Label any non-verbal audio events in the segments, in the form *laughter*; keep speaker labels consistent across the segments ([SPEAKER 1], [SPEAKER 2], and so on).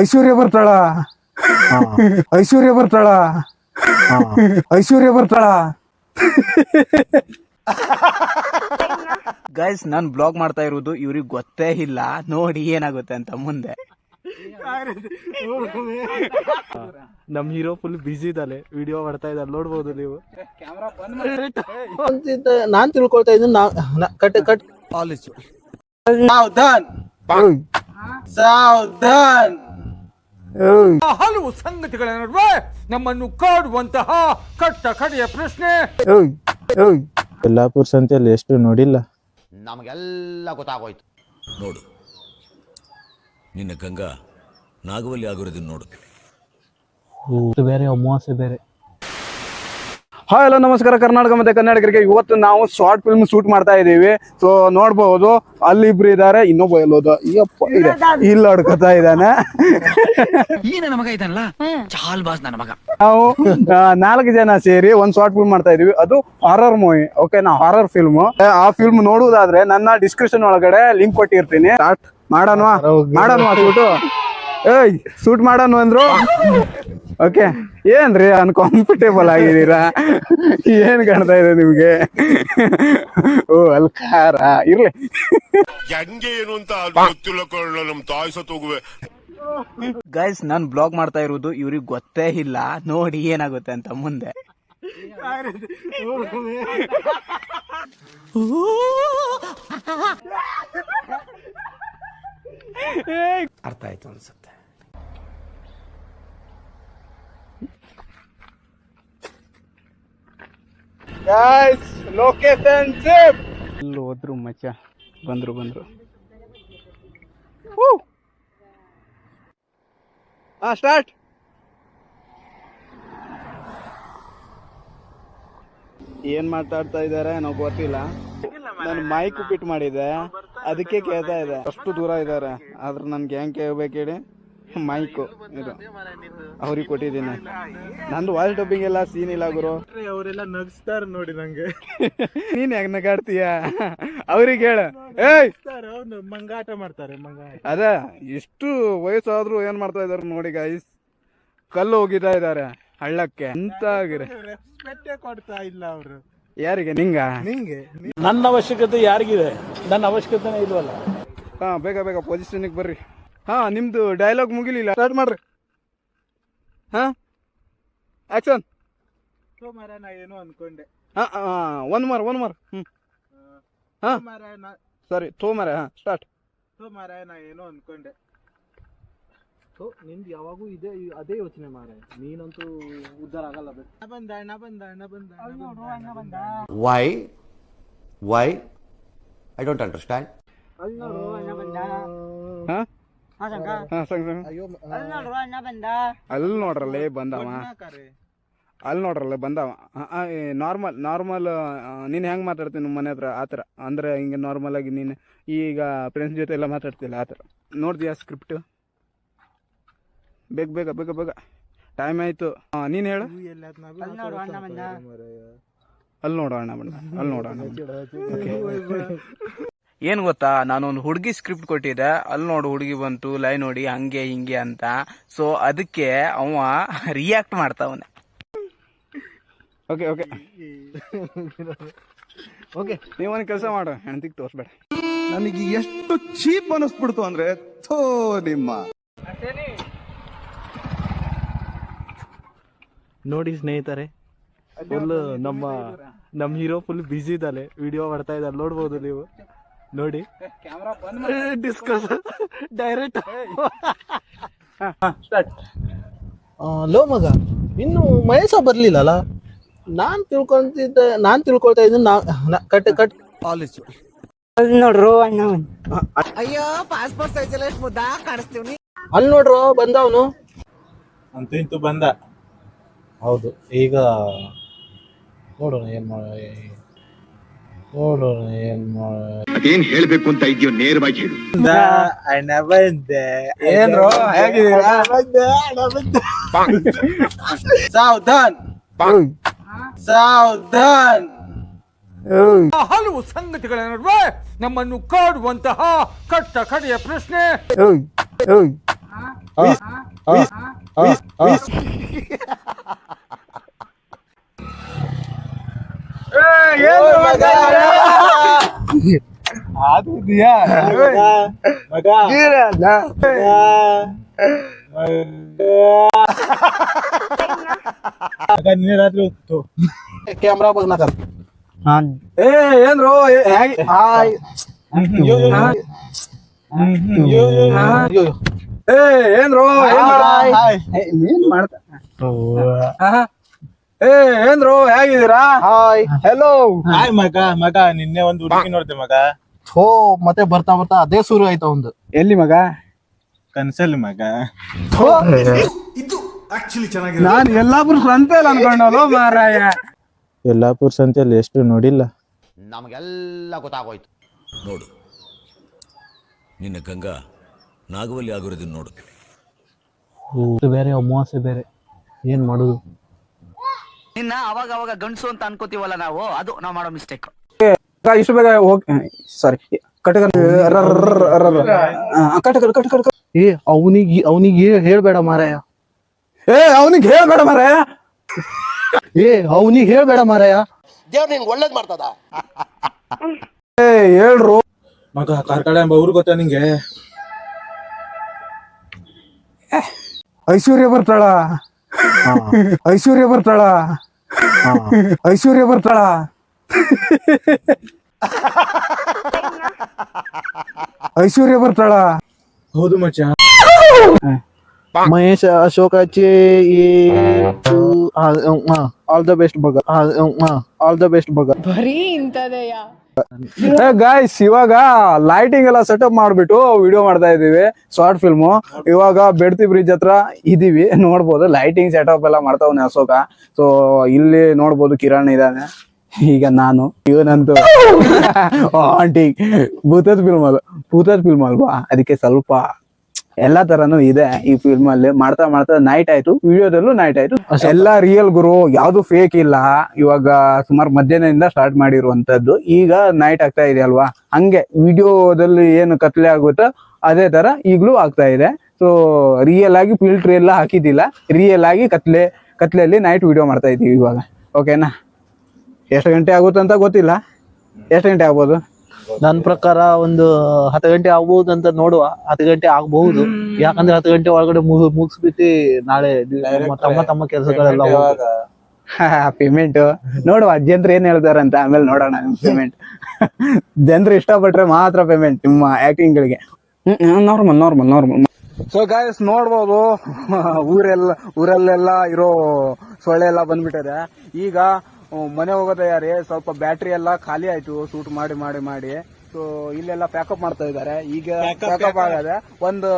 [SPEAKER 1] ಐಶ್ವರ್ಯ ಬರ್ತಾಳ. ಐಶ್ವರ್ಯ ಬರ್ತಾಳ. ಐಶ್ವರ್ಯ ಬರ್ತಾಳ.
[SPEAKER 2] ಗೈಸ್ ನಾನು ಬ್ಲಾಗ್ ಮಾಡ್ತಾ ಇರೋದು ಇವ್ರಿಗೆ ಗೊತ್ತೇ ಇಲ್ಲ. ನೋಡಿ ಏನಾಗುತ್ತೆ ಅಂತ ಮುಂದೆ.
[SPEAKER 3] ನಮ್ ಹೀರೋ ಫುಲ್ ಬಿಸಿ ಇದ್ದಾನೆ. ವಿಡಿಯೋ ಮಾಡ್ತಾ ಇದ್ದಾರೆ ನೋಡ್ಬೋದು ನೀವು.
[SPEAKER 4] ನಾನ್ ತಿಳ್ಕೊಳ್ತಾ ಇದ್ದೀನಿ. ನಾ ನಾ- ಕಟ್ ಕಟ್
[SPEAKER 1] ಸಾವಧಾನ್. ಸಾವಧಾನ್.
[SPEAKER 5] ಹಲವು ಸಂಗತಿಗಳ ನಡುವೆ ನಮ್ಮನ್ನು ಕಾಡುವಂತಹ ಕಟ್ಟ ಕಡೆಯ ಪ್ರಶ್ನೆ.
[SPEAKER 3] ಯಲ್ಲಾಪುರ್ ಸಂತೆಯಲ್ಲಿ ಎಷ್ಟು ನೋಡಿಲ್ಲ.
[SPEAKER 6] ನಮಗೆಲ್ಲ ಗೊತ್ತಾಗೋಯ್ತು.
[SPEAKER 7] ನೋಡು. ನಿನ್ನ ಗಂಗಾ ನಾಗವಲ್ಲಿ ಆಗಿರೋದನ್ನ ನೋಡು.
[SPEAKER 4] ಬೇರೆ ಅಮಾವಾಸ್ಯೆ ಬೇರೆ.
[SPEAKER 1] ಹಾಯ್ ಹಲೋ ನಮಸ್ಕಾರ ಕರ್ನಾಟಕ ಮತ್ತೆ ಕನ್ನಡಿಗರಿಗೆ. ಇವತ್ತು ನಾವು ಶಾರ್ಟ್ ಫಿಲ್ಮ್ ಶೂಟ್ ಮಾಡ್ತಾ ಇದೀವಿ ಸೊ ನೋಡ್ಬಹುದು ಅಲ್ಲಿ ಇಬ್ರು ಇದಾರೆ ಇನ್ನೊಬ್ಬ ಎಲ್ಲೋದು. ಅಯ್ಯಪ್ಪ ಇದೆ. ಇಲ್ಲ ಹುಡ್ಕತಾ ಇದ್ದಾನೆ.
[SPEAKER 6] ಈ ನನ್ನ ಮಗ ಇದ್ದಾನಲ್ಲ ಚಾಲ್ ಬಾಸ್ ನನ್ನ ಮಗ.
[SPEAKER 1] ನಾವು ಆ, ನಾಲ್ಕು ಜನ ಸೇರಿ ಒಂದ್ ಶಾರ್ಟ್ ಫಿಲ್ಮ್ ಮಾಡ್ತಾ ಇದೀವಿ ಅದು ಹಾರರ್ ಮೂವಿ ಓಕೆ ನಾ ಹಾರರ್ ಫಿಲ್ಮ್ ಆ ಫಿಲ್ಮ್ ನೋಡುವುದಾದ್ರೆ ನನ್ನ ಡಿಸ್ಕ್ರಿಪ್ಷನ್ ಒಳಗಡೆ ಲಿಂಕ್ ಕೊಟ್ಟಿರ್ತೀನಿ. ಸ್ಟಾರ್ಟ್ ಮಾಡೋಣ ಮಾಡೋಣ ಏಯ್ ಶೂಟ್ ಮಾಡೋಣ ಅಂದ್ರು? ಓಕೆ ಏನ್ರಿ ಅನ್ಕಂಫರ್ಟೇಬಲ್ ಆಗಿದ್ದೀರಾ? ಏನ್ ಕಾಣ್ತಾ ಇದೆ ನಿಮ್ಗೆ? ಓ ಅಲ್ಕಾರ. ಇರ್ಲಿ.
[SPEAKER 8] ಹೆಂಗೆ ಏನು ಅಂತ ಗೊತ್ತಿಲ್ಲ ನಮ್ ತಾಯಿ ಸತ್ತೋಗುವೆ
[SPEAKER 2] ಗೈಸ್ ನಾನು ಬ್ಲಾಗ್ ಮಾಡ್ತಾ ಇರೋದು ಇವ್ರಿಗೆ ಗೊತ್ತೇ ಇಲ್ಲ. ನೋಡಿ ಏನಾಗುತ್ತೆ ಅಂತ ಮುಂದೆ.
[SPEAKER 4] ಅರ್ಥ ಆಯ್ತು ಅನ್ಸುತ್ತೆ.
[SPEAKER 1] ಲೊಕೇಶನ್ ಸೇಫ್ ಇಲ್ಲಿ ಹೋದ್ರು ಮಚ್ಚ. ಬಂದ್ರು ಬಂದ್ರು. ಹಾ ಸ್ಟಾರ್ಟ್ ಏನ್ ಮಾತಾಡ್ತಾ ಇದಾರೆ? ನಾವು ಗೊತ್ತಿಲ್ಲ ನಾನು ಮೈಕ್ ಫಿಟ್ ಮಾಡಿದೆ ಅದಕ್ಕೆ ಕೇಳ್ತಾ ಇದೆ ಅಷ್ಟು ದೂರ ಇದಾರೆ. ಆದ್ರೆ ನನ್ಗೆ ಹೆಂಗ್ ಕೇಳ್ಬೇಕು ಹೇಳಿ? ಮೈಕು ಇದು. ಅವ್ರಿಗೆ ಕೊಟ್ಟಿದ್ದೀನಿ. ನಂದು ವಾಯ್ಸ್ ಡಬ್ಬಿಂಗ್ ಎಲ್ಲ ಸೀನ್ ಇಲ್ಲ ಗುರು.
[SPEAKER 3] ಅವರೆಲ್ಲ ನಗ್ಸ್ತಾರ ನೋಡಿ ನಂಗೆ. *laughs*
[SPEAKER 1] ನೀನ್ ಯಾಕೆ ನಗಾಡ್ತೀಯ? ಅವ್ರಿಗೆ ಹೇಳ. ಏಯ್!
[SPEAKER 3] ಮಂಗಾಟ ಮಾಡ್ತಾರೆ ಮಂಗ
[SPEAKER 1] ಅದ ಇಷ್ಟು ವಯಸ್ಸಾದ್ರೂ ಏನ್ ಮಾಡ್ತಾ ಇದಾರೆ ನೋಡಿ ಗೈಸ್ ಕಲ್ಲು ಹೋಗಿತಾ ಇದಾರೆ ಹಳ್ಳಕ್ಕೆ. ಅಂತ ಆಗಿರೆ
[SPEAKER 3] ಕೊಡ್ತಾ ಇಲ್ಲ ಅವರು.
[SPEAKER 1] ಯಾರಿಗೆ? ನಿಂಗ?
[SPEAKER 3] ನಿಂಗೆ.
[SPEAKER 4] ನನ್ನ ಅವಶ್ಯಕತೆ ಯಾರಿಗಿದೆ? ನನ್ನ ಅವಶ್ಯಕತೆನೇ ಇಲ್ವಲ್ಲ?
[SPEAKER 1] ಹಾ ಬೇಗ ಬೇಗ ಪೊಸಿಷನ್ಗೆ ಬರ್ರಿ. ಹಾ ನಿಮ್ದು ಡೈಲಾಗ್ ಮುಗಿಲಿಲ್ಲ. ಸ್ಟಾರ್ಟ್ ಮಾಡ್ರಿ. ಹಾ? ಆಕ್ಷನ್
[SPEAKER 3] ಸೋಮಾರ ನಾ ಏನೋ ಅನ್ಕೊಂಡೆ?
[SPEAKER 1] ಹಾ ಒನ್ ಮಾರ್ ಒನ್ ಮಾರ್ ಹ್ಮ್. ಹಾ?
[SPEAKER 3] ಸೋಮವಾರ ನಾ
[SPEAKER 1] ಸರಿ ತೋಮರೆ ಹಾ ಸ್ಟಾರ್ಟ್
[SPEAKER 3] ಸೋಮಾರ ನಾ ಏನೋ ಅನ್ಕೊಂಡೆ? ಸೊ ನಿಂದು ಯಾವಾಗೂ ಇದೇ ಅದೇ ಯೋಚನೆ ಮಾರೆ. ನೀನಂತೂ ಉದ್ದಾರ ಆಗಲ್ಲ ಬಿಡು. ನಾ ಬಂದ ಅಣ್ಣ ಬಂದ ಅಣ್ಣ ಬಂದ ಅಣ್ಣ ಬಂದ
[SPEAKER 6] why why I don't understand
[SPEAKER 1] ಹಾ? ಹಾ ಸಂಗ್ ಸಂಗ್ ಅಲ್ಲಿ ನೋಡ್ರಲ್ಲೇ ಬಂದವ. ಅಲ್ಲಿ ನೋಡ್ರಲ್ಲ ಬಂದವ. ನಾರ್ಮಲ್ ನಾರ್ಮಲ್ ನೀನು ಹೆಂಗೆ ಮಾತಾಡ್ತೀನಿ ನಿಮ್ಮ ಮನೆ ಹತ್ರ? ಆ ಥರ. ಅಂದರೆ ಹಿಂಗೆ ನಾರ್ಮಲ್ ಆಗಿ ನೀನು ಈಗ ಫ್ರೆಂಡ್ಸ್ ಜೊತೆ ಎಲ್ಲ ಮಾತಾಡ್ತಿಲ್ಲ ಆ ಥರ. ನೋಡ್ತೀಯಾ ಸ್ಕ್ರಿಪ್ಟ್ ಬೇಗ ಬೇಗ ಬೇಗ ಬೇಗ. ಟೈಮ್ ಆಯಿತು. ನೀನು ಹೇಳು. ಅಲ್ಲಿ ನೋಡೋಣ ಅಣ್ಣ ಬಂದ? ಅಲ್ಲಿ ನೋಡೋಣ ಅಣ್ಣ
[SPEAKER 2] ಏನ್ ಗೊತ್ತಾ? ನಾನೊಂದು ಹುಡುಗಿ ಸ್ಕ್ರಿಪ್ಟ್ ಕೊಟ್ಟಿದ್ದೆ. ಅಲ್ಲಿ ನೋಡು ಹುಡುಗಿ ಬಂತು ಲೈ ನೋಡಿ ಹಂಗೆ ಹಿಂಗೆ ಅಂತ. ಸೊ ಅದಕ್ಕೆ ಅವ ರಿಯಾಕ್ಟ್ ಮಾಡ್ತಾವನೆ.
[SPEAKER 1] ಓಕೆ ಓಕೆ ಓಕೆ ನೀವೊಂದು ಕೆಲಸ ಮಾಡು. ಹೆಣ್ತಿಗೆ ತೋರಿಸ್ಬೇಡ.
[SPEAKER 9] ನನಗೆ ಎಷ್ಟು ಚೀಪ್ ಅನಿಸ್ಬಿಡ್ತು ಅಂದ್ರೆ ಥೋ ನಿಮ್ಮ.
[SPEAKER 3] ನೋಡಿ ಸ್ನೇಹಿತರೆ ಫುಲ್ ನಮ್ಮ ನಮ್ಮ ಹೀರೋ ಫುಲ್ ಬ್ಯುಸಿ ಇದ್ದಾನೆ. ವಿಡಿಯೋ ಮಾಡ್ತಾ ಇದ್ದಾರೆ ನೋಡ್ಬೋದು ನೀವು. ನೋಡಿ. ಡಿಸ್ಕಸ್ *laughs* ಡೈರೆಕ್ಟ್ *laughs*
[SPEAKER 4] ಲೋ ಮಗ ಇನ್ನು ಮಹೇಶ ಬರ್ಲಿಲ್ಲಲ್ಲ? ನಾನ್ ತಿಳ್ಕೊಂತಿದ್ದೆ ನಾನ್ ತಿಳ್ಕೊಳ್ತಾ ಇದ್ದೀನಿ ನಾ ಕಟ್ ಕಟ್. ಕಟ್ ಅಲ್ಲಿ ನೋಡ್ರು ಬಂದವನು?
[SPEAKER 3] ಅಂತ ಇಂತು ಬಂದ. ಹೌದು ಈಗ ನೋಡೋಣ ಏನ್ ಮಾಡ ನೋಡೋಣ ಏನ್ ಮಾಡ
[SPEAKER 8] ಅದೇನ್ ಹೇಳ್ಬೇಕು ಅಂತ ಇದೆಯೋ ನೇರವಾಗಿ ಹೇಳು.
[SPEAKER 3] ಅಣ್ಣ ಬಂದೆ
[SPEAKER 1] ಏನ್ರೋ? ಹೇಗಿದ್ದೀರಾ? ಸಾವಧಾನ್. ಸಾವಧಾನ್.
[SPEAKER 5] ಹಲವು ಸಂಗತಿಗಳ ನಡುವೆ ನಮ್ಮನ್ನು ಕಾಡುವಂತಹ ಕಟ್ಟ ಕಡೆಯ ಪ್ರಶ್ನೆ.
[SPEAKER 4] ಕ್ಯಾಮ್ರಾ ಬಗ್ ನಾ
[SPEAKER 1] ಏ ಏನ್ರೋ ಏ, ಹೇಗೆ ಹಾಯ್ ಏ ಏನ್ರೋ ಏನ್ ಮಾಡ- ಏ, ನೀನ್ ಮಾಡ್ತಾ ಆಹಾ. ಏ ಏನ್ರು ಹೇಗಿದ್ದೀರಾ?
[SPEAKER 4] ಹಾಯ್
[SPEAKER 1] ಹೆಲೋ
[SPEAKER 3] ಹಾಯ್ ಮಗ ಮಗ ನಿನ್ನೆ ಒಂದು ಹುಡುಗಿ ನೋಡ್ದೆ ಮಗ.
[SPEAKER 4] ಹೋ ಮತ್ತೆ ಬರ್ತಾ ಬರ್ತಾ ಅದೇ ಶುರು ಆಯ್ತಾ ಒಂದು.
[SPEAKER 1] ಎಲ್ಲಿ ಮಗ?
[SPEAKER 3] ಕನ್ಸಲ್ಲಿ ಮಗ.
[SPEAKER 1] ನಾನು ಎಲ್ಲಾಪುರ ಸಂತೆಲ್ ಅನ್ಕೊಂಡಲ್ಲ ಮಾರಾಯ.
[SPEAKER 3] ಯಲ್ಲಾಪುರ ಸಂತೆಯಲ್ಲಿ ಎಷ್ಟು ನೋಡಿಲ್ಲ.
[SPEAKER 7] ನೋಡು. ನಿನ್ನ ಗಂಗಾ ನಾಗವಲ್ಲಿ ಆಗಿರೋದನ್ನ ನೋಡು.
[SPEAKER 4] ಇದು ಬೇರೆ ಅಮಾವಾಸ್ಯೆ ಬೇರೆ. ಏನ್ ಮಾಡುದು?
[SPEAKER 6] ನಿನ್ನ ಅವಾಗ ಅವಾಗ ಗಂಡಸು ಅಂತ ಅನ್ಕೋತೀವಲ್ಲ ನಾವು ಅದು ನಾವು ಮಾಡೋ ಮಿಸ್ಟೇಕ್
[SPEAKER 1] ಇಷ್ಟು ಬೇಗ ಹೋಗ್ ಸಾರಿ ಕಟಕ
[SPEAKER 4] ಏ ಅವನಿಗೆ ಅವನಿಗೆ ಹೇಳ್ಬೇಡ ಮಾರಾಯ.
[SPEAKER 1] ಏ ಅವನಿಗೆ ಹೇಳ್ಬೇಡ ಮಾರಾಯ.
[SPEAKER 4] ಏ ಅವನಿಗೆ ಹೇಳ್ಬೇಡ ಮಾರಾಯ.
[SPEAKER 1] ಏ ಹೇಳ್ರು.
[SPEAKER 3] ಮಗ ಕಾರ್ಕಳ ಎಂಬ ಊರು ಗೊತ್ತಾ ನಿಂಗೆ?
[SPEAKER 1] ಐಶ್ವರ್ಯ ಬರ್ತಾಳ. ಐಶ್ವರ್ಯ ಬರ್ತಾಳ. ಐಶ್ವರ್ಯ ಬರ್ತಾಳ. ಐಶ್ವರ್ಯ ಬರ್ತಾಳ.
[SPEAKER 3] ಹೌದು ಮಚ್ಚ.
[SPEAKER 4] ಮಹೇಶ್ ಅಶೋಕಾಚೆ ಆಲ್ ದ ಬೆಸ್ಟ್ ಬಗ. ಆಲ್ ದ ಬೆಸ್ಟ್ ಬಗ.
[SPEAKER 10] ಬರೀ ಇಂಥದೆಯಾ?
[SPEAKER 1] ಗಾಯ್ಸ್ ಇವಾಗ ಲೈಟಿಂಗ್ ಎಲ್ಲ ಸೆಟಪ್ ಮಾಡ್ಬಿಟ್ಟು ವಿಡಿಯೋ ಮಾಡ್ತಾ ಇದೀವಿ ಶಾರ್ಟ್ ಫಿಲ್ಮ್ ಇವಾಗ ಬೆಡ್ತಿ ಬ್ರಿಡ್ಜ್ ಹತ್ರ ಇದೀವಿ, ನೋಡ್ಬೋದು ಲೈಟಿಂಗ್ ಸೆಟಪ್ ಎಲ್ಲ ಮಾಡ್ತಾವನೆ ಅಶೋಕ. ಸೊ ಇಲ್ಲಿ ನೋಡ್ಬೋದು ಕಿರಣ್ ಇದಾನೆ. ಈಗ ನಾನು, ಇವನಂತೂ *laughs* ಆಂಟಿ ಭೂತದ ಫಿಲ್ಮ್ ಅಲ್ವಾ ಭೂತದ್ ಫಿಲ್ಮ್ ಅಲ್ವಾ? ಅದಕ್ಕೆ ಸ್ವಲ್ಪ ಎಲ್ಲಾ ತರನು ಇದೆ ಈ ಫಿಲ್ಮ್ ಅಲ್ಲಿ ಮಾಡ್ತಾ ಮಾಡ್ತಾ ನೈಟ್ ಆಯ್ತು. ವಿಡಿಯೋದಲ್ಲೂ ನೈಟ್ ಆಯ್ತು. ಎಲ್ಲಾ ರಿಯಲ್ ಗುರು ಯಾವ್ದು ಫೇಕ್ ಇಲ್ಲ. ಇವಾಗ ಸುಮಾರು ಮಧ್ಯಾಹ್ನದಿಂದ ಸ್ಟಾರ್ಟ್ ಮಾಡಿರುವಂತದ್ದು. ಈಗ ನೈಟ್ ಆಗ್ತಾ ಇದೆ ಅಲ್ವಾ? ಹಂಗೆ ವಿಡಿಯೋದಲ್ಲಿ ಏನು ಕತ್ಲೆ ಆಗುತ್ತೋ ಅದೇ ತರ ಈಗ್ಲೂ ಆಗ್ತಾ ಇದೆ. ಸೊ ರಿಯಲ್ ಆಗಿ ಫಿಲ್ಟರ್ ಎಲ್ಲ ಹಾಕಿದ್ದಿಲ್ಲ. ರಿಯಲ್ ಆಗಿ ಕತ್ಲೆ ಕತ್ಲೆಯಲ್ಲಿ ನೈಟ್ ವಿಡಿಯೋ ಮಾಡ್ತಾ ಇದೀವಿ ಇವಾಗ. ಓಕೆನಾ ಎಷ್ಟು ಗಂಟೆ ಆಗುತ್ತೆ ಅಂತ ಗೊತ್ತಿಲ್ಲ. ಎಷ್ಟು ಗಂಟೆ ಆಗ್ಬೋದು?
[SPEAKER 4] ನನ್ ಪ್ರಕಾರ ಒಂದು ಹತ್ತು ಗಂಟೆ ಆಗ್ಬಹುದು ಅಂತ ನೋಡುವ. ಹತ್ತು ಗಂಟೆ ಆಗ್ಬಹುದು. ಯಾಕಂದ್ರೆ ಹತ್ತು ಗಂಟೆ ಒಳಗಡೆ ಮುಗ್- ಮುಗಿಸ್ಬಿಟ್ಟು ನಾಳೆ ತಮ್ಮ ತಮ್ಮ ಕೆಲಸಗಳೆಲ್ಲ
[SPEAKER 1] ಪೇಮೆಂಟ್ ನೋಡುವ ಜನರು ಏನ್ ಹೇಳ್ತಾರಂತ ಆಮೇಲೆ ನೋಡೋಣ ಪೇಮೆಂಟ್ ಜನರು ಇಷ್ಟಪಟ್ರೆ ಮಾತ್ರ ಪೇಮೆಂಟ್ ನಿಮ್ಮ ಆಕ್ಟಿಂಗ್ ಗಳಿಗೆ. Normal normal normal so guys ನೋಡ್ಬೋದು. *laughs* ಊರೆಲ್ಲ ಊರಲ್ಲೆಲ್ಲ ಇರೋ ಸೊಳ್ಳೆ ಎಲ್ಲ ಬಂದ್ಬಿಟ್ಟಿದೆ. ಈಗ ಮನೆ ಹೋಗೋ ತಯಾರಿ ಸ್ವಲ್ಪ ಬ್ಯಾಟ್ರಿ ಎಲ್ಲ ಖಾಲಿ ಆಯ್ತು ಸೂಟ್ ಮಾಡಿ ಮಾಡಿ ಮಾಡಿ. ಸೊ ಇಲ್ಲೆಲ್ಲ ಪ್ಯಾಕಪ್ ಮಾಡ್ತಾ ಇದ್ದಾರೆ. ಈಗ ಪ್ಯಾಕಪ್ ಆಗದೆ ಒಂದು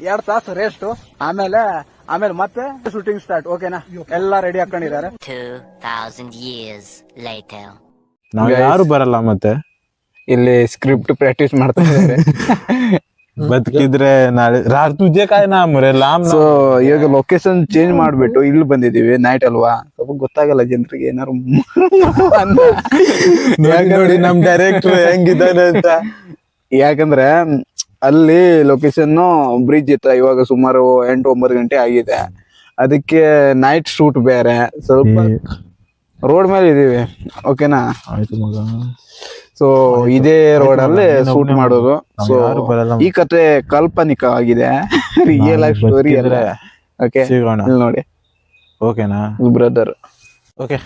[SPEAKER 1] ಎರಡ್ ತಾಸು ರೆಸ್ಟ್ ಆಮೇಲೆ ಆಮೇಲೆ ಮತ್ತೆ ಶೂಟಿಂಗ್ ಸ್ಟಾರ್ಟ್ ಓಕೆನಾ ಎಲ್ಲ ರೆಡಿ ಹಾಕೊಂಡಿದ್ದಾರೆ.
[SPEAKER 10] 2000 years later.
[SPEAKER 3] ನಾವ್ ಯಾರು ಬರಲ್ಲ ಮತ್ತೆ?
[SPEAKER 1] ಇಲ್ಲಿ ಸ್ಕ್ರಿಪ್ಟ್ ಪ್ರಾಕ್ಟೀಸ್ ಮಾಡ್ತಾ ಇದ್ದಾರೆ. *laughs*
[SPEAKER 3] ಬದುಕಿದ್ರೆ ನಾಳೆ ತುಜೆ ಕಾಯ್ ನಾ ಮುರೆ ಲಾಮ್
[SPEAKER 1] ಸೊ ಇವಾಗ ಲೊಕೇಶನ್ ಚೇಂಜ್ ಮಾಡ್ಬಿಟ್ಟು ಇಲ್ಲಿ ಬಂದಿದೀವಿ ನೈಟ್ ಅಲ್ವಾ? ಸ್ವಲ್ಪ ಗೊತ್ತಾಗಲ್ಲ ಜನರಿಗೆ ಏನಾರು
[SPEAKER 3] ನೋಡಿ ನಮ್ ಡೈರೆಕ್ಟರ್ ಹೆಂಗಿದ್ದಾನೆ ಅಂತ.
[SPEAKER 1] ಯಾಕಂದ್ರೆ ಅಲ್ಲಿ ಲೊಕೇಶನ್ ಬ್ರಿಡ್ಜ್ ಇತ್ತ ಇವಾಗ ಸುಮಾರು ಎಂಟು ಒಂಬತ್ತು ಗಂಟೆ ಆಗಿದೆ. ಅದಕ್ಕೆ ನೈಟ್ ಶೂಟ್ ಬೇರೆ. ಸ್ವಲ್ಪ ರೋಡ್ ಮೇಲೆ ಇದೀವಿ. ಓಕೆನಾ
[SPEAKER 3] ಆಯ್ತು ಮಗ.
[SPEAKER 1] ಸೊ ಇದೇ ರೋಡ್ ಅಲ್ಲಿ ಶೂಟ್ ಮಾಡೋದು. ಸೊ ಈ ಕತೆ ಕಾಲ್ಪನಿಕ ಆಗಿದೆ ರಿಯಲ್ ಲೈಫ್ ಸ್ಟೋರಿ
[SPEAKER 3] ಅಂದ್ರೆ
[SPEAKER 1] ಓಕೆ ಇಲ್ಲಿ ನೋಡಿ.
[SPEAKER 3] ಓಕೆನಾ?
[SPEAKER 1] ಬ್ರದರ್
[SPEAKER 3] ಓಕೆ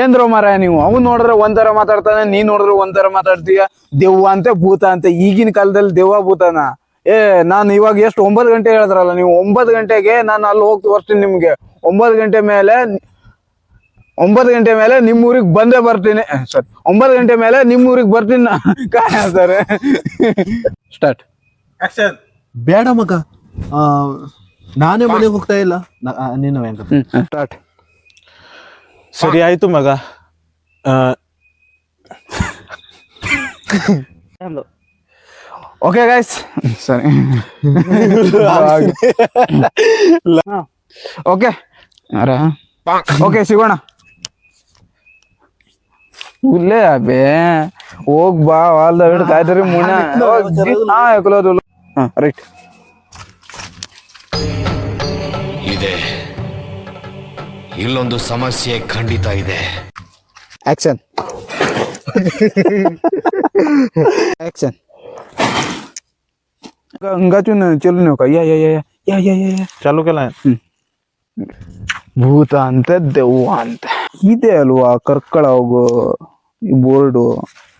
[SPEAKER 1] ಏನ್ರೋ ಮರ ನೀವು? ಅವ್ನು ನೋಡಿದ್ರೆ ಒಂಥರ ಮಾತಾಡ್ತಾನೆ ನೀನ್ ನೋಡಿದ್ರೆ ಒಂಥರ ಮಾತಾಡ್ತೀಯ. ದೆವ್ವ ಅಂತೆ ಭೂತ ಅಂತೆ. ಈಗಿನ ಕಾಲದಲ್ಲಿ ದೆವ್ವ ಭೂತನ. ಏ ನಾನು ಇವಾಗ ಎಷ್ಟು ಒಂಬತ್ತು ಗಂಟೆ ಹೇಳಿದ್ರಲ್ಲ ನೀವು ಒಂಬತ್ತು ಗಂಟೆಗೆ ನಾನು ಅಲ್ಲಿ ಹೋಗ್ತಾ ಬರ್ತೀನಿ ನಿಮ್ಗೆ. ಒಂಬತ್ತು ಗಂಟೆ ಮೇಲೆ ಒಂಬತ್ತು ಗಂಟೆ ಮೇಲೆ ನಿಮ್ಮ ಊರಿಗೆ ಬಂದೇ ಬರ್ತೀನಿ. ಸರಿ ಒಂಬತ್ತು ಗಂಟೆ ಮೇಲೆ ನಿಮ್ಮ ಊರಿಗೆ ಬರ್ತೀನಿ ಸರ್. ಸ್ಟಾರ್ಟ್
[SPEAKER 3] ಆಕ್ಷನ್
[SPEAKER 4] ಬೇಡ ಮಗ. ಆ, ನಾನೇ ಮನೆಗೆ ಹೋಗ್ತಾ ಇಲ್ಲ. ನ- ಆ, ನೀನು ವೆಂಕಟ
[SPEAKER 1] ಸ್ಟಾರ್ಟ್
[SPEAKER 3] ಸರಿ ಆಯ್ತು ಮಗ. ಆ,
[SPEAKER 1] ಓಕೆ ಗಾಯ್ಸ್ ಸರಿ ಓಕೆ ಅರ ಓಕೆ ಸಿಗೋಣ. ಇಲ್ಲೇ ಅಬೇ. ಹೋಗ್ ಬಾ ಆಲ್ ದ ಹಿಡ್ ಕಾಯ್ತರಿ ಮುಣ ರೈಟ್.
[SPEAKER 7] ಇದೆ. ಇಲ್ಲೊಂದು ಸಮಸ್ಯೆ ಖಂಡಿತ ಇದೆ.
[SPEAKER 1] ಆಕ್ಷನ್. ಆಕ್ಷನ್. ಗಂಗಾಚುನ್ ಚಲು ನೀವು ಯಾ ಯಾ ಯಾ
[SPEAKER 3] ಚಾಲು
[SPEAKER 1] ಭೂತ ಅಂತ ದೆವ್ವ ಅಂತ. ಇದೆ ಅಲ್ವಾ? ಕರ್ಕಳ ಹೋಗೋ ಈ ಬೋರ್ಡು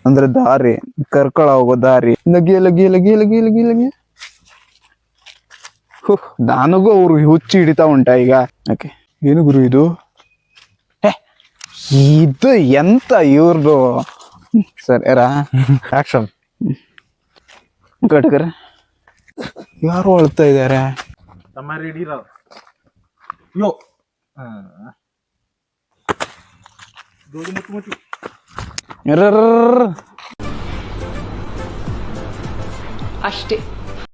[SPEAKER 1] ಅಂದ್ರೆ ದಾರಿ ಕರ್ಕಳ ಹೋಗೋ ದಾರಿ. ಲಗಿ ಲಗಿ ಲಗಿ ಲಗಿ ಲಗಿ ಲಗಿ ಹು, ನನಗೂ ಅವ್ರು ಹುಚ್ಚಿ ಹಿಡಿತಾ ಉಂಟ ಈಗ. ಓಕೆ ಏನು ಗುರು ಇದು? ಹೇ, ಇದು ಎಂತ ಇವ್ರದು? ಸರಿ ಯಾರ?
[SPEAKER 3] ಆಕ್ಷನ್.
[SPEAKER 1] ಕಟ್ಕರ. ಯಾರು ಅಳ್ತಾ ಇದಾರೆ
[SPEAKER 3] ತಮ್ಮ ರೆಡಿ ಯೋ
[SPEAKER 1] ಎರರ್
[SPEAKER 10] ಅಷ್ಟೇ.